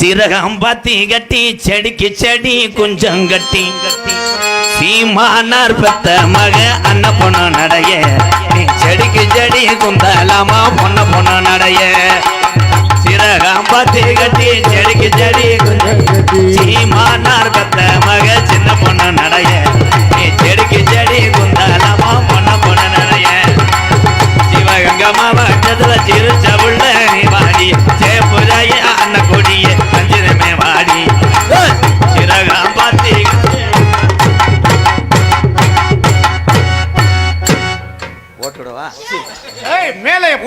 சிறகம் பத்தி கட்டி செடிக்கு செடி கொஞ்சம் கட்டி. சீமானார் பெத்த மக அண்ண பொண்ணு நடைய. நீ செடிக்கு செடி குந்தலாமா பொண்ண பொண்ணு நடைய. சிறகம் பத்தி கட்டி செடிக்கு செடி கொஞ்சம் சீமானார் பெத்த மக சின்ன பொண்ணு நடைய.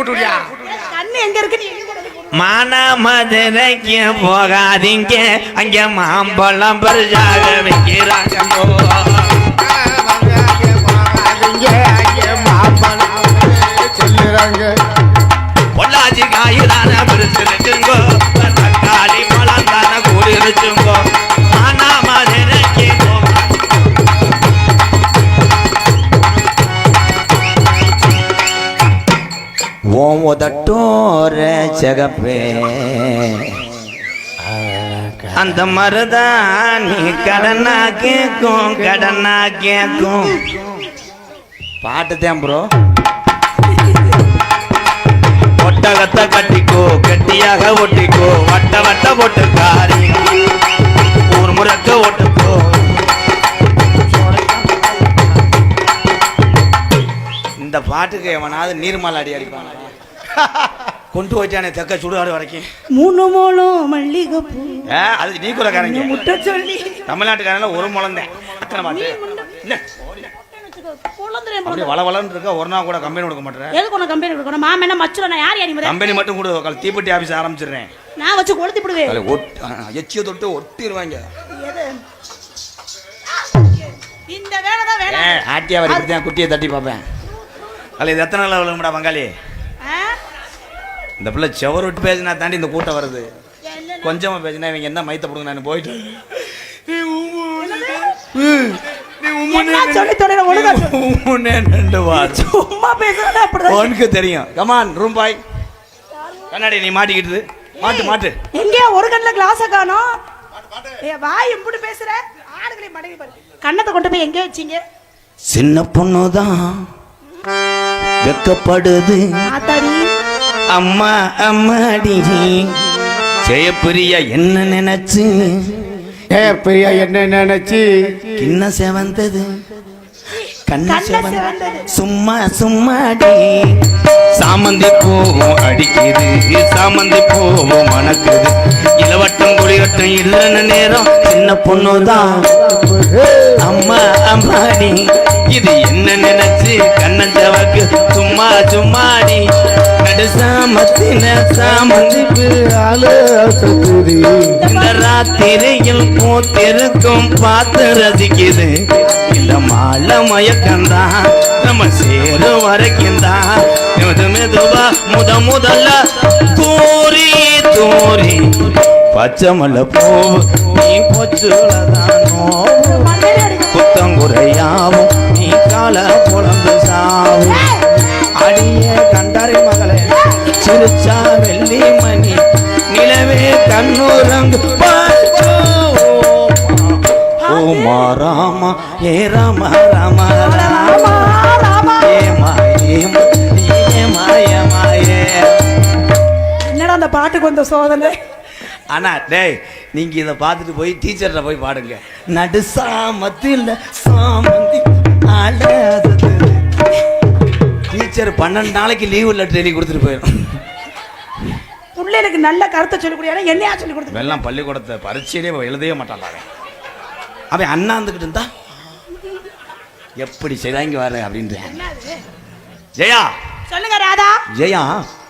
மேலே போட்டுடியா கண்ணு எங்க இருக்கு? நீ எங்க இருக்கு? மான மதுரைக்கு போகாதீங்க. அங்க மாம்பழம் பரிசாக வைக்கிறாங்க சொல்லுறாங்க சிகப்பே அந்த மருதான் நீ கடனா கேக்கும் கடனா கேக்கும். பாட்டு தான் ப்ரோ ஒட்டகத்தை கட்டிக்கோ கெட்டியாக ஒட்டிக்கோ வட்ட வட்ட ஒட்டுக்காரி. ஒரு முறக்க ஒட்டுக்கோ. இந்த பாட்டுக்கு எவனாவது நீர்மலாடி அடி அடிப்பானா? கொண்டு வச்சானே தெக்க சுடுகாடு வரைக்கும். மூணு மூலம் மல்லிகைப்பூ. அது நீ கூடக்காரங்க முட்டை சொல்லி. தமிழ்நாட்டுக்காரங்கள ஒரு தான். அத்தனை அப்படியே வள வளன்னு இருக்க ஒரு நாள் கூட கம்பெனி கொடுக்க மாட்டேன் எதுக்கு உனக்கு கம்பெனி கொடுக்கணும் மாமன் என்ன மச்சுல நான் யார் கம்பெனி மட்டும் கொடு தீப்பெட்டி ஆபீஸ் ஆரம்பிச்சிடுறேன். நான் வச்சு கொளுத்தி விடுவேன். எச்சிய தொட்டு ஒட்டிடுவாங்க இந்த வேலை தான் வேலை. ஏ, ஆட்டியா வரி இப்படி தான் குட்டியை தட்டி பார்ப்பேன். இது எத்தனை நாள் பங்காளி? இந்த பிள்ளை செவர் விட்டு பேசினா தாண்டி இந்த கூட்டம் வருது. கொஞ்சமா பேசினா இவங்க என்ன மைத்த போடுங்க நான் போயிட்டு உனக்கு தெரியும். கமான் ரூம் பாய் கண்ணாடி நீ மாட்டிக்கிட்டு மாட்டு மாட்டு. எங்கேயா ஒரு கண்ணுல கிளாஸ காணோம். ஏ வாய் எம்புட்டு பேசுற? ஆடுகளை மடங்கி பாரு. கண்ணத்தை கொண்டு போய் எங்கே வச்சீங்க. சின்ன பொண்ணு தான் வெக்கப்படுது அம்மா அம்மாடி. ஜெயப்பிரியா என்ன நினைச்சு? ஏ பிரியா என்ன நினைச்சு? கிண்ண செவந்தது. கண்ண கண்ண செவந்த சிவந்தது. சும்மா சும்மாடி. சாமந்தி பூவும் அடிக்குது. சாமந்தி பூவும் மணக்குது. இளவட்டம் குடிவட்டம் இல்லைன்னு நேரம் சின்ன பொண்ணுதான். அம்மா அம்மாடி. இது என்ன நினைச்சு? கண்ணஞ்சவக்கு சும்மா சும்மாடி. நடு சாமத்தின சாமந்தி ஆளு சத்துரி இந்த ராத்திரியில் பூத்திருக்கும் பார்த்து ரசிக்குது. இந்த மாலை மயக்கம்தான். நம்ம சேரும் வரைக்கும் தான் மெது மெதுவா முத முதல்ல தூரி தூரி. பச்சை மலை பூ நீ பொச்சுலதானோ புத்தங்குறையாவும் நீ கால புலந்து சாவும் அடிய கண்டரை மகளே சிரிச்சா வெள்ளி மணி. நிலவே கண்ணுரங்கு. ஓ மா. ராமா. ஏ ராம ராம ராமா. ஏமா ஏமா ஏ என்னடா அந்த பாட்டுக்கு வந்த சோதனை? ஆனா டேய் நீங்க இதை பார்த்துட்டு போய் டீச்சர்ல போய் பாடுங்க. நடு சாமத்தில் சாமந்தி அழாதது டீச்சர் பன்னெண்டு நாளைக்கு லீவ் லெட்டர் எழுதி கொடுத்துட்டு போயிடும் பிள்ளைகளுக்கு நல்ல கருத்தை சொல்லி கொடுயா என்னையா சொல்லி கொடுத்து வெள்ளம் பள்ளிக்கூடத்தை பரீட்சையிலே அவன் எழுதவே மாட்டான் அவன். அவன் அண்ணாந்துக்கிட்டு இருந்தா? எப்படி செய்தாங்க வர அப்படின்ற ஜெயா! சொல்லுங்க ராதா. ஜெயா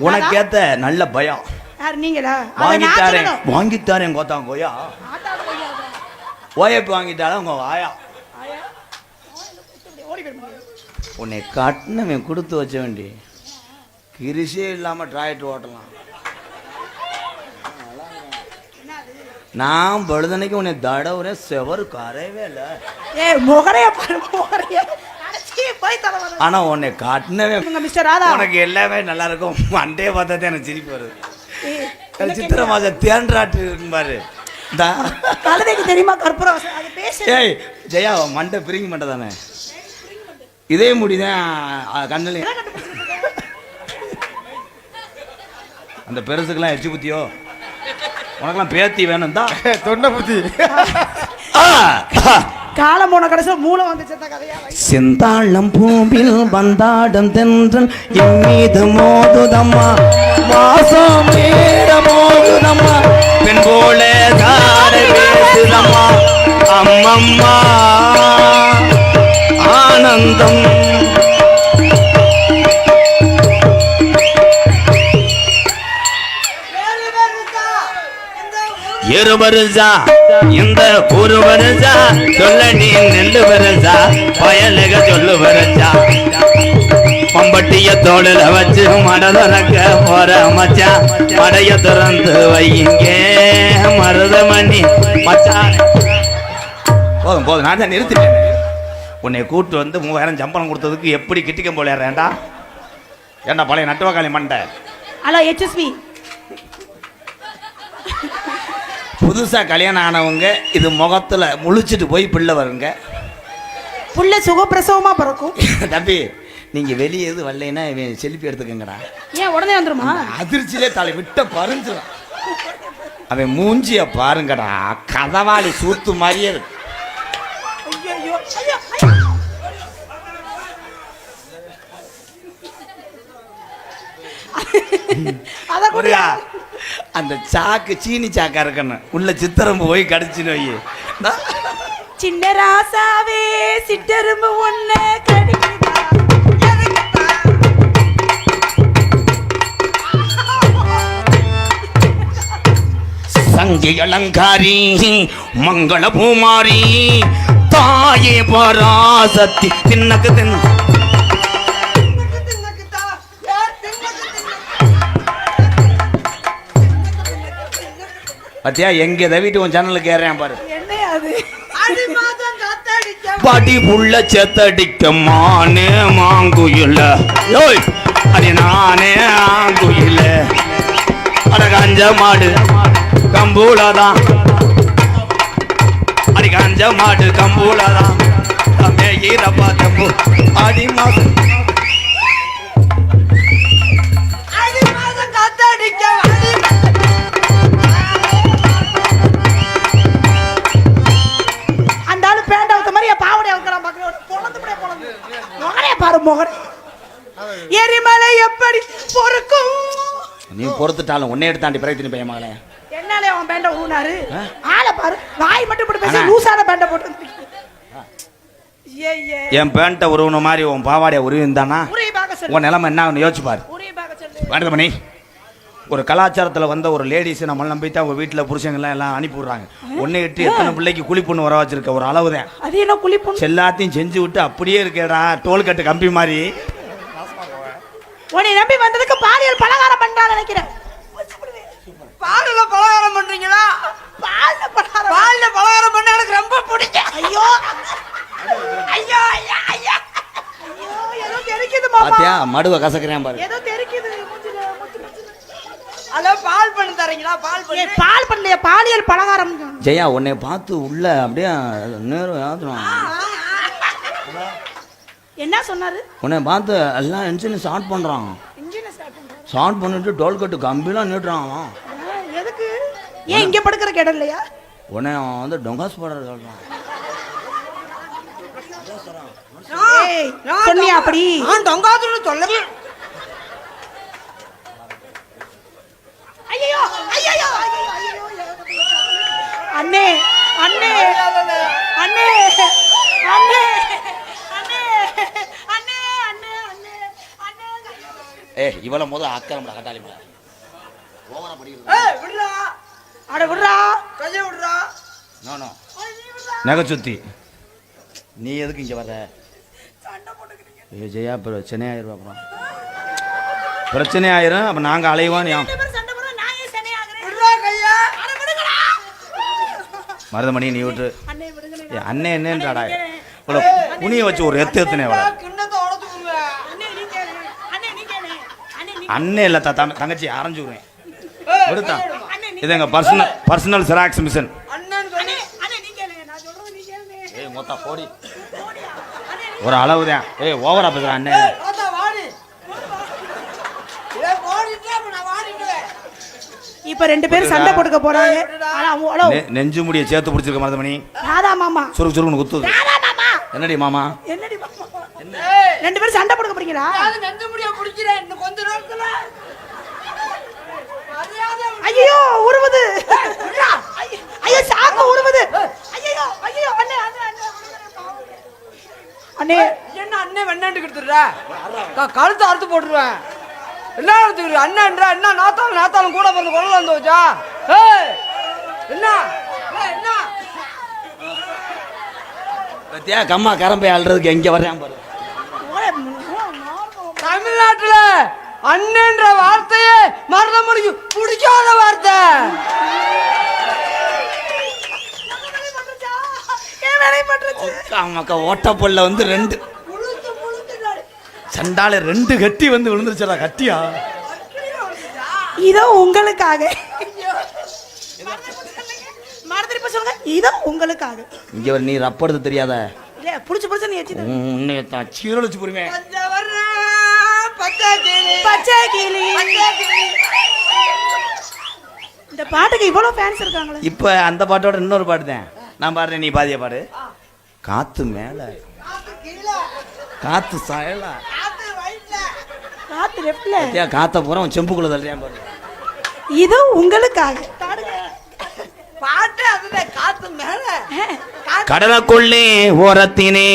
உனக்கேத்த நல்ல பயம். யார் நீங்களா? வாங்கித்தாரேன். வாங்கித்தாரேன் கோத்தாங்க கோயா. ஓயப்பு வாங்கிட்டாலும் உங்க வாயா. உன்னை கட்டினவன் கொடுத்து வச்ச வேண்டி. கிரிசே இல்லாம டிராக்டர் ஓட்டலாம். நான் பொழுதனைக்கு உன்னை தடவுறேன் செவரு கரையவே இல்லை. ஏய் முகரைய முகரைய. ஆனா உன்னை காட்டினவே மிஸ்டர் ராதா. உனக்கு எல்லாமே நல்லா இருக்கும். மண்டே பார்த்தா எனக்கு சிரிப்பு வருது. சித்திரை மாதம் தேன்றாட்டு இருக்கும் பாரு. கழுதைக்கு தெரியுமா கற்பூரம் ஏய் ஜெயா மண்டை பிரிங்க மண்டை தானே இதே முடிதான் கண்ணில் அந்த பெருசுக்கெல்லாம் எச்சு புத்தியோ? உனக்கெல்லாம் பேத்தி வேணும் தான் தொண்டை புத்தி காலம் போன கடைசியில் மூளை வந்து செத்த கதையா? வை. செந்தாளம் பூவில் வந்தாடும் தென்றல் என் மீது மோதுதம்மா. வாசம் மேட மோதுதம்மா. பெண் போல தாரை பேசுதம்மா. அம்மம்மா. ஆனந்தம். இரு வருஷா இந்த ஒரு வருஷா சொல்ல நீ நெல்லு வருஷா பயலுக சொல்லு வருஷா. பம்பட்டிய தோளில வச்சு மட திறக்க போற மச்சான் மடைய திறந்து வையுங்க மருதமணி மச்சான். போதும் போதும் நான் தான் நிறுத்திட்டேன். உன்னை கூட்டு வந்து மூவாயிரம் சம்பளம் கொடுத்ததுக்கு எப்படி கிட்டிக்க போல ஏன்டா ஏன்டா பழைய நட்டுவக்காளி மண்டை? ஹலோ ஹெச்எஸ்பி புதுசா கல்யாணம் ஆனவங்க இது முகத்துல முழிச்சிட்டு போய் பிள்ளை வருங்க. புள்ள சுகப்பிரசவமா பிறக்கும். தம்பி நீங்க வெளியே எது வரலைன்னா இவன் செல்ஃபி எடுத்துக்கங்கடா. ஏன் உடனே வந்துருமா? அதிர்ச்சியிலே தலை விட்ட பறிஞ்சிடும் அவன் மூஞ்சிய பாருங்கடா கதவாளி சூத்து மாதிரியே இருக்கு. புரியா அந்த சாக்கு சீனி சாக்கா இருக்கணும். உள்ள சித்திரம்பு போய் கடிச்சுன்னு வை. சின்ன ராசாவே சிட்டெரும்பு ஒண்ணு கடிக்குதா? சங்கி அலங்காரி மங்கள பூமாரி தாயே பராசக்தி தின்னக்கு தின்ன பத்தியா எங்க தவிட்டு உன் சேனலுக்கு ஏறேன் பாரு. படி புள்ள செத்தடிக்க மானே மாங்குயில. யோய் அடி நானே ஆங்குயில. அட கஞ்ச மாடு கம்பூலதான். அடி கஞ்ச மாடு கம்பூலதான். தம்பே ஈரப்பா தம்பு அடி மாசம் பாரு மகன். எரிமலை எப்படி பொறுக்கும்? நீ பொறுத்துட்டாலும் உன்னை எடுத்தாண்டி பிறகு பையன் மகளே. என்னாலே அவன் பேண்ட ஊனாரு? ஆளை பாரு வாய் மட்டும் இப்படி பேசி. லூசான பேண்ட போட்டு என் பேண்ட்டை உருவன மாதிரி உன் பாவாடைய உருவிந்தானா உன் நிலைமை என்ன யோசிச்சு பாரு. சொல்லு. வேண்டமணி ஒரு கலாச்சாரத்தில் வந்த ஒரு லேடிஸ் நம்ம நம்பி தான் அவங்க வீட்டில் புருஷங்கள்லாம் எல்லாம் அனுப்பி விடுறாங்க. ஒன்று எட்டு எத்தனை பிள்ளைக்கு குழி பொண்ணு வர வச்சிருக்க? ஒரு அளவு தான் அது என்ன குளிப்பும் எல்லாத்தையும் செஞ்சு விட்டு அப்படியே இருக்கேடா டோல் கட்டு கம்பி மாதிரி. உன்னை நம்பி வந்ததுக்கு பாலியல் பலகாரம் பண்றாங்க நினைக்கிறேன். பாலுல பலகாரம் பண்றீங்களா? பால்ல பலகாரம். பால்ல பலகாரம் பண்ண எனக்கு ரொம்ப பிடிக்கும். ஐயோ. ஐயோ ஐயா ஐயா. ஐயோ ஏதோ தெரிக்குது மாமா. பாத்தியா? மடுவை கசக்கிறேன் பாரு. ஏதோ தெரிக்குது. அல பால் பண்ணி தரீங்களா? பால் பண்ணி. பால் பண்ணலையே பாலியல் பலகாரம். ஜெயா உன்னை பார்த்து உள்ள அப்படியே நேரம் ஆத்துறோம் என்ன சொன்னாரு? உன்னை பார்த்து எல்லாம் ஸ்டார்ட் இன்ஜினை ஸ்டார்ட் பண்றேன் ஸ்டார்ட் பண்ணிட்டு டோல் கட்டு கம்பிலாம் நீட்டுறான். அவன். எதுக்கு? ஏன் இங்க படுக்கிற இடம் இல்லையா? உன்னை அவன் வந்து டொங்காஸ் போடுற சொல்கிறான் ஏய், சொன்னியா அப்படி? நான் தொங்காதுன்னு சொல்லவே ஐயோ ஐயோ அண்ணே அண்ணே அண்ணே அண்ணே ஏ இவ்வளவு முத அக்கறம்ல கட்டாளி மேல. ஓவரா படிக்கிறது ஏய் விடுடா. அட விடுடா கைய விடுடா. No no. நகச்சுத்தி நீ எதுக்கு இங்க வர ஜெயா பிரச்சனை ஆயிரும் அப்புறம் பிரச்சனை ஆயிரும் அப்போ நாங்கள் அலைவான் மருதமணி நீ விட்டு. அண்ணே என்னன்றாடா இவ்வளோ புனியை வச்சு ஒரு எத்து எத்துனே இவ்வளோ அண்ணே இல்லை தா தங்கச்சி அரைஞ்சு விடுவேன். விடுத்தான். இது எங்கள் பர்சனல் பர்சனல் மிஷின் ஏய். மொத்தம் போடி. ஒரு அளவு தான். ஏய் ஓவரா பேசுற அண்ணன் இப்ப ரெண்டு பேரும் சண்டை போட்டுக்க போறாங்க. நெஞ்சு முடிய சேர்த்து பிடிச்சிருக்க மருதமணி. ராதா மாமா. சுருக்கு சுருக்குன்னு குத்துது. ராதா மாமா. என்னடி மாமா? என்னடி மாமா? ரெண்டு பேரும் சண்டை போட்டுக்க போறீங்களா? அது நெஞ்சு முடிய பிடிக்கிறேன் இன்னும் கொஞ்ச நேரத்துல மரியாதை ஐயோ உருவுது. ஐயோ, ஐயோ சாக்கு உருவுது. ஐயோ ஐயோ அண்ணே அண்ணே அண்ணே அண்ணே என்ன அண்ணன் வெண்ணாண்டு கொடுத்துடுற? கழுத்து அறுத்து போட்டுருவேன். என்ன அண்ணன்ற என்ன? நாத்தாலும் நாத்தாலும் கூட பிறந்த குழந்தை வந்து வச்சா? ஏய். பத்தியா கம்மா கரம்பை அல்றதுக்கு எங்க வர்றேன் பாரு. தமிழ்நாட்டுல அண்ணன்ற வார்த்தையே மறந்த முடியும் பிடிக்காத வார்த்தை. பண்றது மக்கா ஓட்டப்பொல்ல வந்து ரெண்டு. சண்டால ரெண்டு கட்டி வந்து விழுந்துருச்சடா கட்டியா? இதோ உங்களுக்காக. மறந்துட்டு சொல்லுங்க. இதோ உங்களுக்காக இங்க ஒரு நீ ரப்படுறது தெரியாத. இல்ல புடிச்சு புடிச்சு நீ வச்சு உன்னை தான் சீரழிச்சு போடுவேன் பச்சை கிளி. இந்த பாட்டுக்கு இவ்வளவு ஃபேன்ஸ் இருக்காங்களே. இப்ப அந்த பாட்டோட இன்னொரு பாட்டு தான். நான் பாடுறேன் நீ பாதிய பாடு. காத்து மேல. காத்து கீழே காத்து சாயல காத்து லெஃப்ட்ல காத்த பூரா உன் செம்புக்குள்ள தள்ளியான் பாரு. இதோ உங்களுக்காக. பாடுங்க. பாட்டு அதுதான் காத்து மேல. காத்து கடலுக்குள்ளே ஓரத்தினே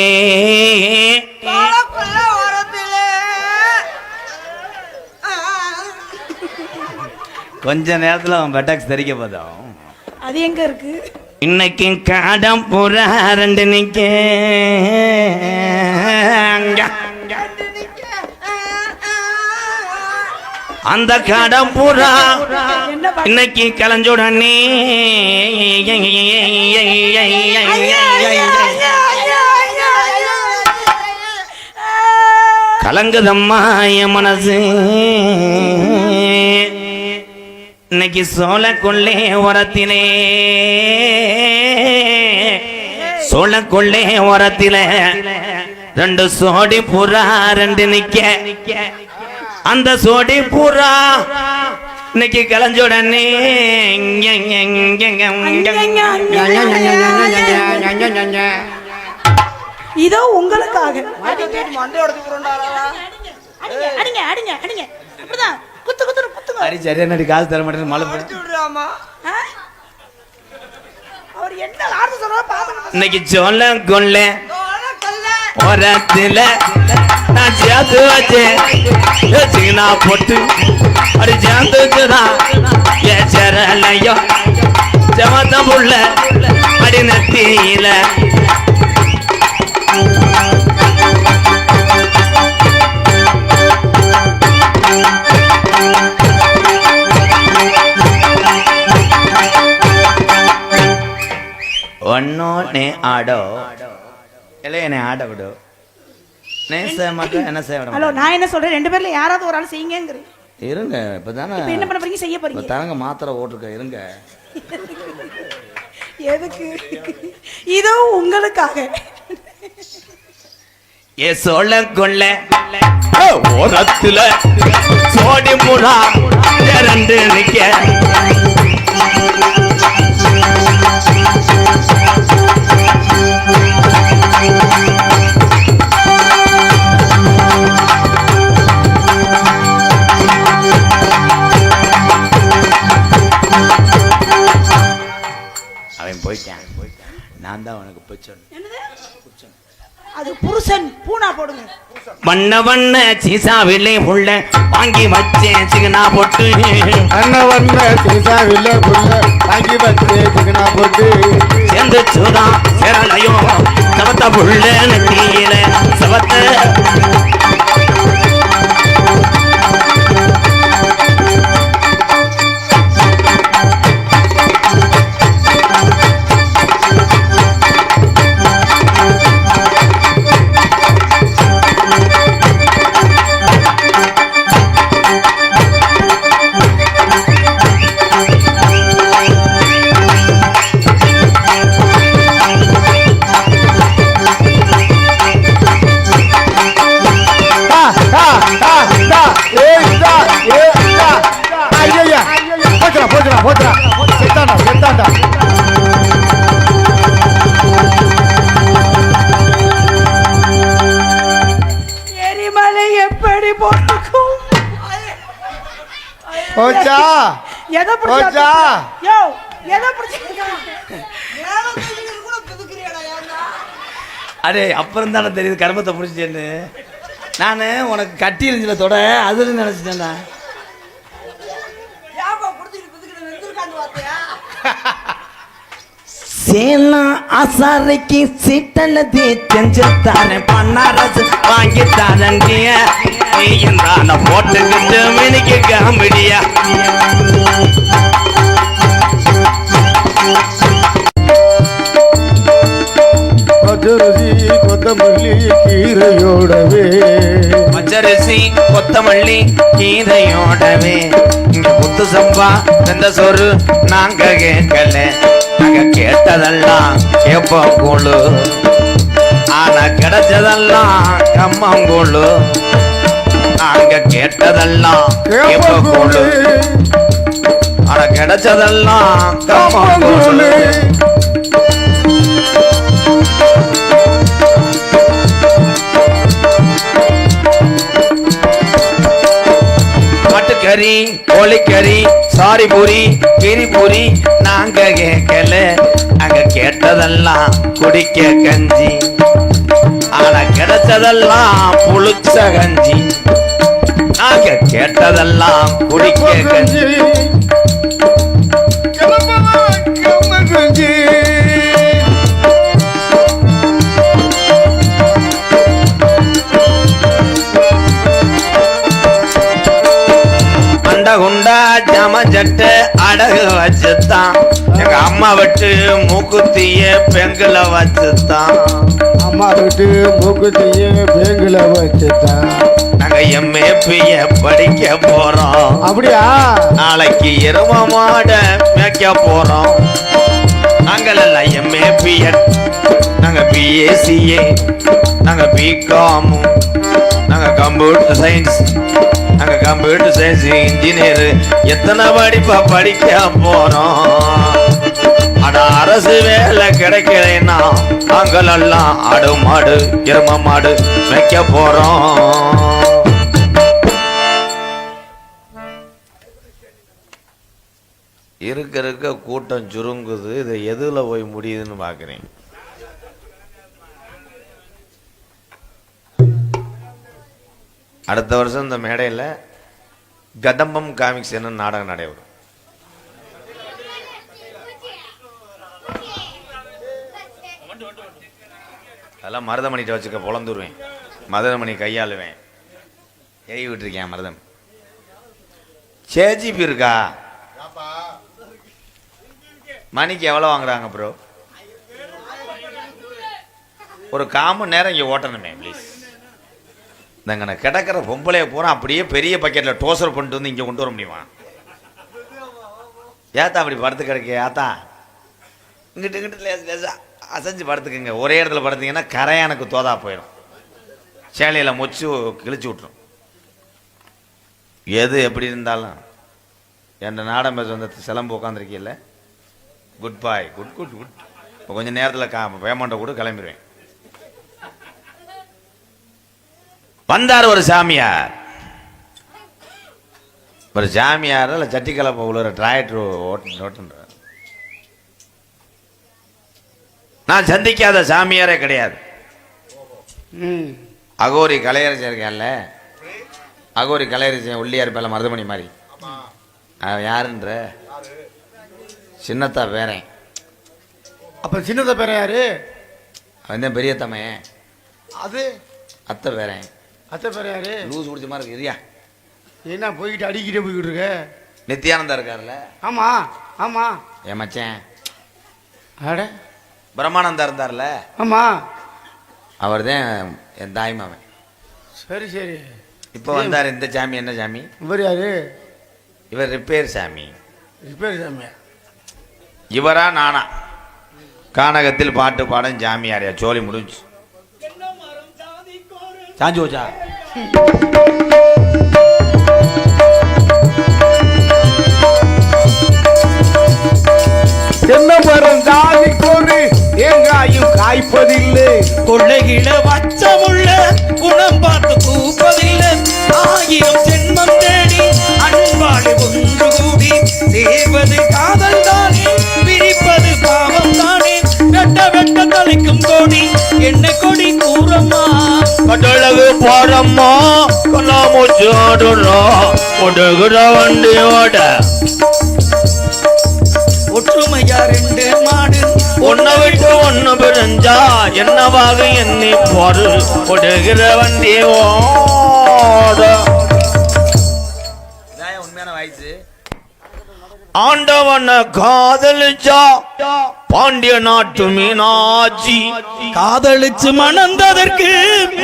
கொஞ்ச நேரத்துல அவன் பெட்டாக்ஸ் தெரிக்க போதும். அது எங்க இருக்கு? இன்னைக்கு காடம் புறா ரெண்டு நிக்க. அந்த காடம் பாட்டு இன்னைக்கு கலஞ்சுடனே. கலங்குதம்மா என் மனசு. இன்னைக்கு சோழக்குள்ளே உரத்திலே சோழக்குள்ளே உரத்திலே ரெண்டு சோடி புறா ரெண்டு நிக்க. அந்த சோடி புறா இன்னைக்கு கலஞ்சுடனே இதோ உங்களுக்காக? அடிங்க அடிங்க அடிங்க அடிங்க அப்படிதான் குத்து குத்து குத்துங்க அடி சரியா நடி காசு தர மாட்டேன்னு மழை விடுறாமா? அவர் என்ன பாத்துங்க இன்னைக்கு சொல்ல கல்ல ஓரத்துல நான் சேர்த்து வச்சேன். சீனா போட்டு அப்படி சேர்ந்துக்குதான் என் சரலையோ செமத்த புள்ள அடி நத்தியில. ஒன்னொன்னே ஆடோ. இல்லை என்னை ஆட விடு. நான் செய்ய மாட்டேன் என்ன செய்ய ஹலோ நான் என்ன சொல்றேன்? ரெண்டு பேர்ல யாராவது ஒரு ஆள் செய்யுங்கிறேன் இருங்க இப்ப என்ன பண்ண போறீங்க? செய்ய போறீங்க. தரங்க மாத்திரை ஓட்டிருக்க இருங்க. எதுக்கு? இதோ உங்களுக்காக. ஏ சொல்ல கொள்ள ஓரத்துல சோடி முறா ரெண்டு நிக்க. நான் தான் அவனுக்கு பிடிச்சோன்னு என்னது? அது புருஷன். பூனா போடுங்க. வண்ண வண்ண சீசாவிலே உள்ள வாங்கி வச்சேன் சிகனா போட்டு. அண்ணன் வண்ண சீசாவில புள்ள வாங்கி வச்சு சிக்கனா போட்டு. சேர்ந்து சூதா சேரலையோ சவத்த புள்ள நெத்தியில சவத்த தேடி போட்டுக்கும் போச்சா எதை போச்சா யோ எதை அடே அப்புறம் தானே தெரியுது கருமத்தை பிடிச்சேன்னு நான் உனக்கு கட்டி இருந்துல தொட அதுன்னு நினச்சிட்டேன்டா. சேலம் அசாரைக்கு சீட்டல்லது செஞ்சு தாரேன் பண்ணாரசு வாங்கி தாரண்டிய நீயும் தானே போட்டுக்கிட்டு மினிக்கு காமெடியா? பச்சரிசி கொத்தமல்லி கீரையோடவே. பச்சரிசி கொத்தமல்லி கீரையோடவே. இங்க குத்து சம்பா வெந்த சோறு நாங்க கேட்கல. நாங்க கேட்டதெல்லாம் கேப்போம் கூழு ஆனா கிடைச்சதெல்லாம் கம்மங்கூழு நாங்க கேட்டதெல்லாம் கேப்போம் கூழு ஆனா கிடைச்சதெல்லாம் கம்மங்கூழு மாட்டுக்கறி கோழிக்கறி சாரி பூரி கிரி பூரி நாங்க கேட்கல. அங்க கேட்டதெல்லாம் குடிக்க கஞ்சி. ஆனா கிடைச்சதெல்லாம் புளிச்ச கஞ்சி. நாங்க கேட்டதெல்லாம் குடிக்க கஞ்சி. கஞ்சி. குண்டா ஜம ஜட்டு அடகு வச்சுத்தான். எங்க அம்மா விட்டு மூக்குத்திய பெங்குல வச்சுத்தான். அம்மா விட்டு மூக்குத்திய பேங்குல நாங்க எம்ஏபிய படிக்க போறோம். அப்படியா? நாளைக்கு எரும மாட மேய்க்க போறோம். நாங்கள் எல்லாம் எம்ஏபிஎட் நாங்க பிஏசிஏ நாங்க பிகாம் நாங்க கம்ப்யூட்டர் சயின்ஸ் நாங்க கம்ப்யூட்டர் சயின்ஸ் இன்ஜினியர் எத்தனை படிப்பா படிக்க போறோம்? ஆனா அரசு வேலை கிடைக்கலைன்னா நாங்களெல்லாம் ஆடு மாடு எரும மாடு வைக்க போறோம். இருக்க இருக்க கூட்டம் சுருங்குது. இது எதுல போய் முடியுதுன்னு பாக்குறேன் அடுத்த வருஷம் இந்த மேடையில் கதம்பம் காமிக்ஸ் என்ன நாடகம் நடைபெறும். அதெல்லாம் மருதமணிட்ட வச்சுக்க பொழந்துருவேன் மருதமணி கையாளுவேன். ஏய் விட்டுருக்கேன் மருதம்? சேஜிபி இருக்கா? மணிக்கு எவ்வளோ வாங்குறாங்க ப்ரோ ஒரு காமன் நேரம் இங்கே ஓட்டணுமே ப்ளீஸ் நான் கிடக்கிற பொம்பளைய பூரா அப்படியே பெரிய பக்கெட்டில் டோசர் பண்ணிட்டு வந்து இங்கே கொண்டு வர முடியுமா? ஏத்தா அப்படி படுத்து கிடக்கு ஏத்தா? இங்கிட்டு இங்கிட்டு லேச லேசா அசைஞ்சு படுத்துக்குங்க. ஒரே இடத்துல படுத்தீங்கன்னா கரையானுக்கு தோதா போயிடும் சேலையில் மொச்சு கிழிச்சு விட்ரும் எது எப்படி இருந்தாலும். என் நாடம் பேச வந்து சிலம்பு உட்காந்துருக்கீல்ல good boy good good good இப்போ கொஞ்சம் நேரத்தில் கா பேமெண்ட்டை கூட கிளம்பிடுவேன் வந்தார் ஒரு சாமியார். ஒரு சாமியார் இல்லை சட்டி கலப்பை உள்ள டிராக்டர் ஓட்டு ஓட்டுன்றார். நான் சந்திக்காத சாமியாரே கிடையாது. அகோரி கலையரசன் இருக்கான்ல அகோரி கலையரசன் உள்ளியார் பேல மருதமணி மாதிரி. அவன் யாருன்ற? சின்னத்தா பேரன் அப்ப சின்னத பேர யாரு? அவன் தான் பெரிய தமையன் அது? அத்தை பேரன் அத்தை பேர யாரு? லூஸ் பிடிச்ச மாதிரி இருக்கு இரியா. என்ன போய்கிட்டு அடிக்கிட்டே போய்கிட்டு இருக்க. நித்யானந்தா இருக்கார்ல ஆமா ஆமா. என் மச்சன். அட. பிரம்மானந்தா இருந்தார்ல? ஆமா. அவர் தான் என் தாய் மாமன். சரி சரி. இப்போ வந்தார் இந்த சாமி என்ன சாமி? இவர் யாரு? இவர் ரிப்பேர் சாமி. ரிப்பேர் சாமியா? இவரா நானா? கானகத்தில் பாட்டு பாடம் ஜாமியாரியா சோலி முடிஞ்சு சாஞ்சு வச்சா தென்னை மரம் ஜாதிக்கு ஒரு தேங்காயும் காய்ப்பதில்லை. கொள்ளையில வச்சமுள்ள குணம் பார்த்து பூப்பதில்லை ஆயிரம் ஜென்மம் தேடி அன்பாடு ஒன்று கூடி சேர்வது காதல் தானே வெட்ட வெட்ட தலைக்கும் கோடி என்ன கொடி கூறம்மா? கடலகு போறம்மா கண்ணாமூச்சி ஆடுறோம் ஒடுகுற வண்டியோட ஒற்றுமையா ரெண்டு மாடு ஒன்ன விட்டு ஒண்ணு பிரிஞ்சா என்னவாக எண்ணி பாரு ஒடுகிற வண்டியோட உண்மையான ஆண்டவன காதலிச்சா பாண்டிய நாட்டு மீனாட்சி. காதலிச்சு மணந்ததற்கு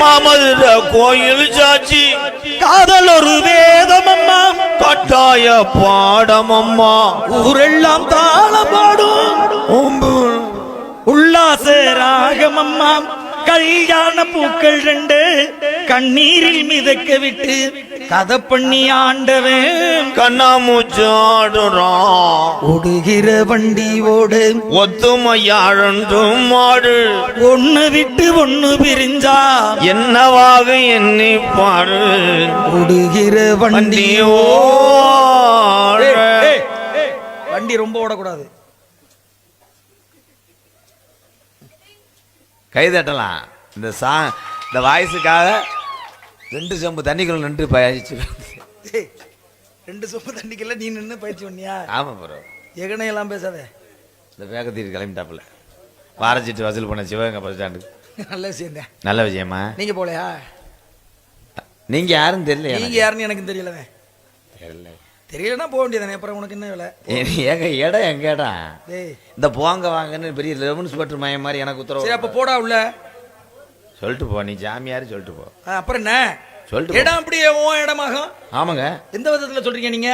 மாமதுர கோயில் சாட்சி. காதல் ஒரு வேதம் அம்மா கட்டாய பாடமம்மா. ஊரெல்லாம் தாள பாடும். உல்லாச ராகம் அம்மா கல்யாண பூக்கள் ரெண்டு கண்ணீரில் மிதக்க விட்டு கதை பண்ணி ஆண்டவன். கண்ணாமூச்சி ஆடுறான். ஓடுகிற வண்டி ஓடு. ஒத்துமையாழன்றும் மாடு ஒண்ணு விட்டு ஒண்ணு பிரிஞ்சா என்னவாக எண்ணி பாரு. ஓடுகிற வண்டி வண்டியோ வண்டி ரொம்ப ஓடக்கூடாது. கை தட்டலாம் இந்த சா இந்த வாய்ஸுக்காக ரெண்டு செம்பு தண்ணிக்குள்ள நின்று பயிற்சி ரெண்டு சொப்பு தண்ணிக்கெல்லாம் நீ நின்னு பயிற்சி பண்ணியா? ஆமா ப்ரோ எகனை எல்லாம் பேசாத. இந்த வேகத்தீர் கிளம்பிட்டாப்புல. வாரச்சிட்டு வசூல் பண்ண சிவகங்கை பஸ் ஸ்டாண்டு நல்ல விஷயம் நல்ல விஷயமா? நீங்க போலையா நீங்க யாரும் தெரியல நீங்க எனக்கு. யாருன்னு எனக்கு தெரியலவே. தெரியல. தெரியலன்னா போக வேண்டியதானே அப்புறம் உனக்கு என்ன வேலை? ஏங்க இடம் எங்க இடம் இந்த போங்க வாங்கன்னு பெரிய ரெவன்ஸ் பட்டு மயம் மாதிரி எனக்கு சரி அப்ப உத்தரவு போடா உள்ள. சொல்லிட்டு போ நீ ஜாமியாரு சொல்லிட்டு போ. அப்புறம் என்ன? சொல்லிட்டு. இடம் அப்படியே உன் இடமாகும்? ஆமாங்க. எந்த விதத்துல சொல்றீங்க நீங்க?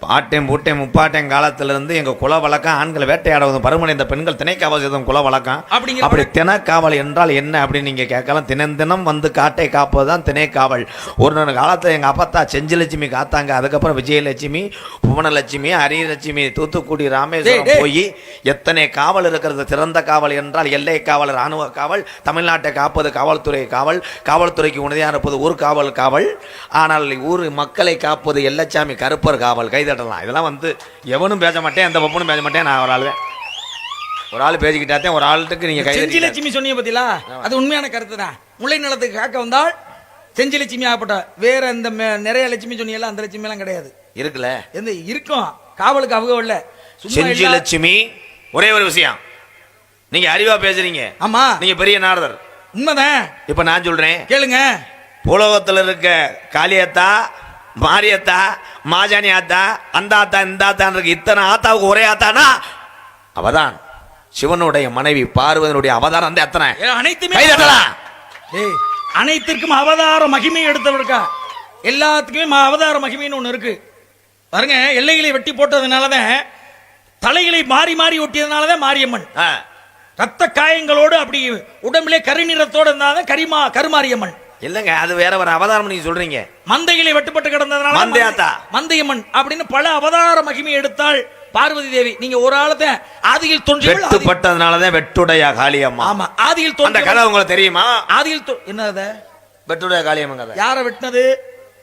பாட்டையும் பூட்டையும் முப்பாட்டையும் காலத்துல இருந்து எங்க குல வழக்கம் ஆண்களை வேட்டையாடுவதும் பருமனைந்த பெண்கள் திணைக்காவல் செய்வதும் குல வழக்கம். அப்படி திணைக்காவல் என்றால் என்ன அப்படின்னு நீங்க கேட்கலாம்? தினம் தினம் வந்து காட்டை காப்பதுதான் திணைக்காவல். ஒரு காலத்துல எங்க அப்பத்தா செஞ்சலட்சுமி காத்தாங்க. அதுக்கப்புறம் விஜயலட்சுமி புவனலட்சுமி ஹரியலட்சுமி தூத்துக்குடி ராமேஸ்வரம். போய் எத்தனை காவல் இருக்கிறது? திறந்த காவல் என்றால் எல்லை காவல் ராணுவ காவல் தமிழ்நாட்டை காப்பது காவல்துறை காவல் காவல்துறைக்கு உறுதியாக இருப்பது ஊர் காவல் காவல். ஆனால் ஊர் மக்களை காப்பது எல்லச்சாமி கருப்பர் காவல். கைதட்டலாம். இதெல்லாம் வந்து எவனும் பேச மாட்டேன் எந்த பப்பனும் பேச மாட்டேன் நான் ஒரு ஆள். ஒரு ஆள் பேசிக்கிட்டாத்தே ஒரு ஆளுக்கு நீங்க செஞ்சி லட்சுமி சொன்னீங்க பத்திலா அது உண்மையான கருத்து தான். முல்லை நிலத்துக்கு காக்க வந்தால் செஞ்சி லட்சுமி ஆகப்பட்ட வேற இந்த நிறைய லட்சுமி சொன்னீங்கல்ல அந்த லட்சுமி எல்லாம் கிடையாது. இருக்குல்ல. எந்த இருக்கும். காவலுக்கு அவங்க இல்ல. செஞ்சி லட்சுமி ஒரே ஒரு விஷயம். நீங்க அறிவா பேசுறீங்க. ஆமா. நீங்க பெரிய நாரதர். உண்மைதான். இப்ப நான் சொல்றேன். கேளுங்க. பூலோகத்தில் இருக்க காளியத்தா மாரியத்தா மாஜானி ஆத்தா அந்த ஆத்தா இந்த ஆத்தான் இருக்கு இத்தனை ஆத்தாவுக்கு ஒரே ஆத்தானா? அவதான். சிவனுடைய மனைவி பார்வதனுடைய அவதாரம் அந்த எத்தனை அனைத்துமே அனைத்திற்கும் அவதார மகிமை எடுத்தவருக்கா? எல்லாத்துக்குமே அவதார மகிமைன்னு ஒண்ணு இருக்கு. பாருங்க எல்லைகளை வெட்டி போட்டதுனாலதான் தலைகளை மாறி மாறி ஒட்டியதுனாலதான் மாரியம்மன். ஆ, ரத்த காயங்களோடு அப்படி உடம்பிலே கருநிறத்தோடு இருந்தாதான் கரிமா கருமாரியம்மன். இல்லைங்க அது வேற ஒரு அவதாரம் நீங்க சொல்றீங்க. மந்தைகளை வெட்டுப்பட்டு கிடந்ததுனால மந்தையாத்தா. மந்தையம்மன் அப்படின்னு பல அவதார மகிமை எடுத்தாள் பார்வதி தேவி. நீங்க ஒரு ஆளத்தை ஆதியில் ஆதி- வெட்டுப்பட்டதுனாலதான் வெட்டுடைய காளியம்மா. ஆமா ஆதியில் தோன்றியவள் கதை உங்களுக்கு தெரியுமா? ஆதியில் தோ- என்ன அது வெட்டுடைய காளியம்மன் கதை. யார வெட்டினது?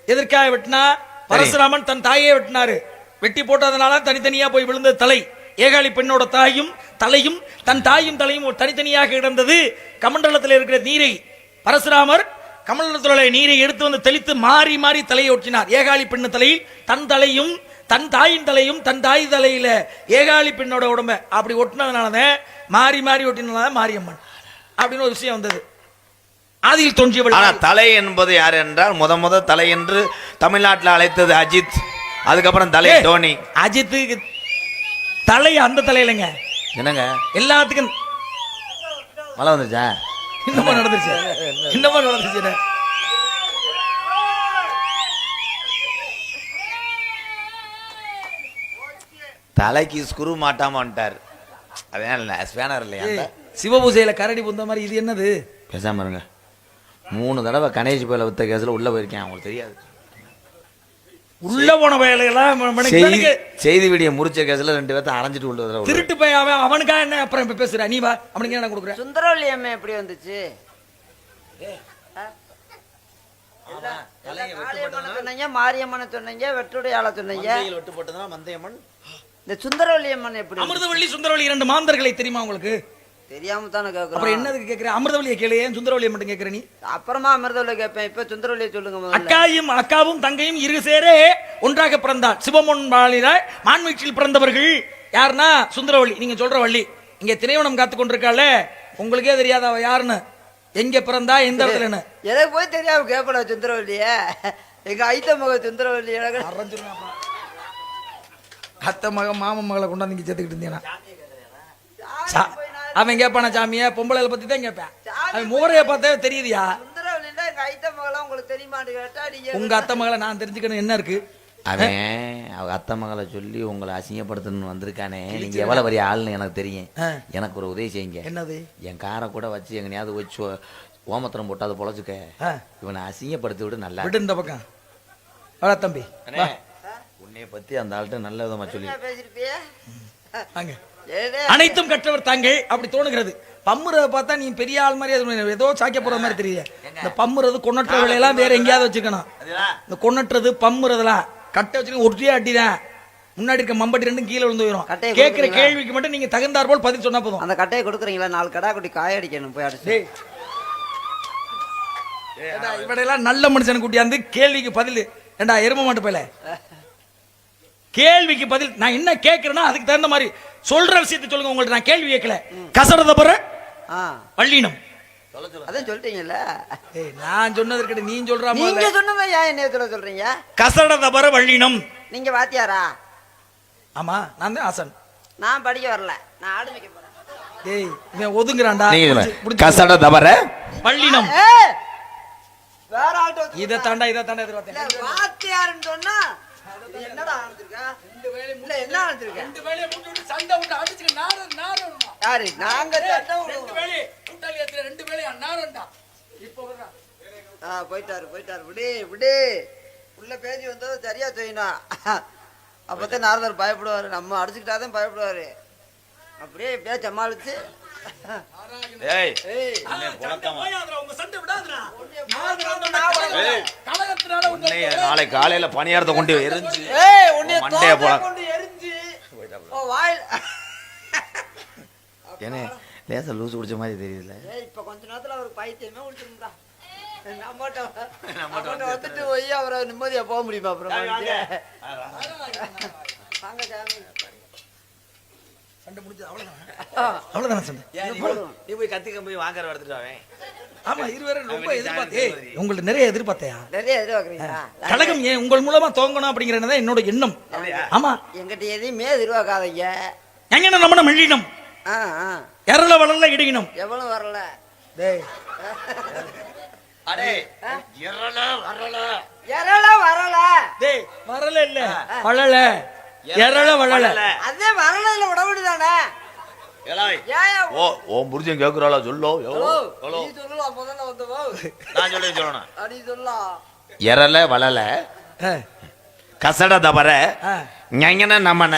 எதற்காக வெட்டினா? பரசுராமன் தன் தாயே வெட்டினாரு. வெட்டி போட்டதுனால தனித்தனியா போய் விழுந்த தலை. ஏகாலி பெண்ணோட தாயும் தலையும் தன் தாயும் தலையும் ஒரு தனித்தனியாக கிடந்தது கமண்டலத்தில் இருக்கிற நீரை. பரசுராமர் கமண்டலத்தில் உள்ள நீரை எடுத்து வந்து தெளித்து மாறி மாறி தலையை ஒட்டினார். ஏகாலி பெண்ணு தலையில் தன் தலையும் தன் தாயின் தலையும் தன் தாய் தலையில ஏகாலி பெண்ணோட உடம்ப அப்படி ஒட்டினதுனாலதான் மாறி மாறி ஒட்டினதுனால மாரியம்மன். அப்படின்னு ஒரு விஷயம் வந்தது. ஆதியில் தோன்றியவள் ஆனா தலை என்பது யார் என்றால் முத முத தலை என்று தமிழ்நாட்டில் அழைத்தது அஜித். அதுக்கப்புறம் தலை டோனி அஜித்துக்கு தலை அந்த தலையிலங்க. என்னங்க? எல்லாத்துக்கும் மழை வந்துச்சா இன்னமும் நடந்துச்சு இன்னமும் நடந்துச்சு தலைக்கு ஸ்குரு மாட்டாம வந்துட்டார் அதான் இல்லை ஸ்பேனர் இல்லையா அந்த? சிவபூசையில கரடி புந்த மாதிரி இது என்னது? பேசாம இருங்க. மூணு தடவை கணேஷ் போயில வித்த கேஸ்ல உள்ள போயிருக்கேன் அவங்களுக்கு தெரியாது. உள்ள போன பயலெல்லாம் செய்தி செய்தி வீடியோ முடிச்ச கேஸ்ல ரெண்டு பேர்த்த அரைஞ்சிட்டு உள்ள திருட்டு பையன் அவன் அவனுக்கா என்ன? அப்புறம் இப்ப பேசுற. நீ வா. அவனுக்கு என்ன கொடுக்குற? சுந்தரவல்லி அம்மா எப்படி வந்துச்சு? மாரியம்மனை சொன்னீங்க வெற்றுடைய ஆளை சொன்னீங்க. மந்தையில் வெட்டுப்பட்டதுனா மந்தையம்மன். இந்த சுந்தரவல்லி அம்மன் எப்படி அமிர்தவள்ளி சுந்தரவள்ளி இரண்டு மாந்தர்களை தெரியுமா உங்களுக்கு? தெரியாம தானே அப்புறம் கேக்குறோம் என்னதுக்கு கேக்குற? அமிர்தவள்ளியை கேளு. ஏன் சுந்தரவள்ளியை மட்டும் கேக்குற நீ? அப்புறமா அமிர்தவல்லி கேட்பேன். இப்ப சுந்தரவல்லியை சொல்லுங்க அக்காயும் அக்காவும் தங்கையும் இரு சேரே ஒன்றாக பிறந்தார். சிவமொன் பாலிராய் மான்வீச்சில் பிறந்தவர்கள். யாருன்னா சுந்தரவள்ளி நீங்க சொல்ற வள்ளி. இங்க திரைவனம் காத்து கொண்டிருக்காளே. உங்களுக்கே தெரியாத அவ யாருன்னு? எங்க பிறந்தா எந்த இடத்துலன்னு? எனக்கு போய் தெரியாம கேட்படா சுந்தரவல்லிய எங்க ஐத்த மக சுந்தரவல்லி எனக்கு. அத்தை மக மாமன் மகளை கொண்டாந்து இங்க சேர்த்துக்கிட்டு இருந்தேனா சா- அவன் கேட்பானா சாமிய பொம்பளை பத்தி தான் கேட்பேன் அவன் முகரைய பார்த்தே தெரியுதியா? உங்க அத்தை மகளை நான் தெரிஞ்சுக்கணும் என்ன இருக்கு? அவன் அவங்க அத்தை மகளை சொல்லி உங்களை அசிங்கப்படுத்தணும்னு வந்திருக்கானே. நீங்க எவ்வளவு பெரிய ஆள்னு எனக்கு தெரியும். எனக்கு ஒரு உதவி செய்யுங்க. என்னது? என் காரை கூட வச்சு எங்கனையாவது வச்சு ஓமத்திரம் போட்டு அதை பொழைச்சுக்க. இவனை அசிங்கப்படுத்தி விடு நல்லா விடு இந்த பக்கம். வா தம்பி. அண்ணே, உன்னைய பத்தி அந்த ஆள்கிட்ட நல்ல விதமா சொல்லி. ஏடே அனைத்தும் கற்றவர் தாங்கள். அப்படி தோணுகிறது. பம்முறத பார்த்தா நீ பெரிய ஆள் மாதிரி அது ஏதோ சாக்கிய போற மாதிரி தெரியுது. இந்த பம்முறது கொன்னற்ற வேலையெல்லாம் வேற எங்கேயாவது வச்சுக்கணும். இந்த கொன்னற்றது பம்முறதெல்லாம் கட்டை வச்சுக்க ஒற்றியா அட்டிதான். முன்னாடி இருக்க மம்பட்டி ரெண்டும் கீழே விழுந்து கட்டையை கேட்கிற? கேள்விக்கு மட்டும் நீங்க தகுந்தாற் போல் பதில் சொன்னா போதும். அந்த கட்டையை கொடுக்குறீங்களா? நாலு கடா குட்டி காய அடிக்கணும் போய் அடிச்சு. இவனையெல்லாம் நல்ல மனுஷன் கூட்டியாந்து கேள்விக்கு பதில். ஏண்டா எரும மாட்டு போயில? கேள்விக்கு பதில் நான் என்ன கேட்கிறேன்னா அதுக்கு தகுந்த மாதிரி சொல்ற விஷயத்தை சொல்லுங்க உங்கள்ட்ட நான் கேள்வி கேட்கல. கசரத பர. ஆ. வள்ளினம் அதான் சொல்லிட்டீங்கல்ல? ஏய் நான் சொன்னதற்கு நீ சொல்ற நீங்க சொன்னதை ஏன் என்ன சொல்ல சொல்றீங்க? கசரத பர வள்ளினம் நீங்க வாத்தியாரா? ஆமா நான் தான் ஆசன். நான் படிக்க வரல. நான் ஆடு வைக்க போறேன். ஏய் இவன் ஒதுங்குறான்டா. கசட தவற வள்ளினம் ஏய்! வேற வச்சு- இதை தாண்டா இதை தாண்டா எதிர்பார்த்தேன். வாத்தியாருன்னு சொன்னா என்னடா ஆரம்பிச்சிருக்க இல்ல என்ன ஆரம்பிச்சிருக்க யாரு? நாங்க சட்டம் விடுவோம். ஆ, போயிட்டாரு போயிட்டாரு. விடு விடு. உள்ள பேசி வந்தது சரியா செய்யணும். அப்பதான் நாரதர் பயப்படுவாரு. நம்ம அடிச்சுக்கிட்டாதான் பயப்படுவாரு. அப்படியே இப்படியே சமாளிச்சு ஏய். நாளை காலையில பணியாரத்தை கொண்டு எரிஞ்சு. மண்டைய போல. ஏனே லேசா லூசு குடிச்ச மாதிரி தெரியல ஏய் இப்ப கொஞ்ச நேரத்துல அவர் பைத்தியமே நம்மகிட்ட வந்துட்டு போய் அவரை நிம்மதியா போக முடியுமா அப்புறம்? சண்டை முடிஞ்சது அவ்வளவுதான்? அவ்வளவுதானே சண்டை? நீ போய் கத்திக்க போய் வாங்குற எடுத்துட்டு வாவேன் ஆமா இருவரும் ரொம்ப எதிர்பார்த்தே உங்கள்ட்ட நிறைய எதிர்பார்த்தையா? நிறைய எதிர்பார்க்குறீங்களா? கழகம் ஏன் உங்கள் மூலமா தோங்கணும் அப்படிங்கறது தான் என்னோட எண்ணம். ஆமா. எங்கிட்ட எதையுமே எதிர்பார்க்காதீங்க. எங்கன நம்மன மெல்லினம். எரள வளர்ல இடுகினம். எவ்வளவு வரல? டேய். அடே எறல வரல. எரல வரல. டேய் வரல இல்ல. வளல. வளல. அதே ஓ ஓ கேக்குறாளா? சொல்லோ எவ்வளோ நீ சொல்லலாம் முதல்ல வந்தவோ நான் சொல்லி சொல்லணும். அப்படி சொல்லலாம் எறல வளல. கசட தவற. ஞங்கன நம்மன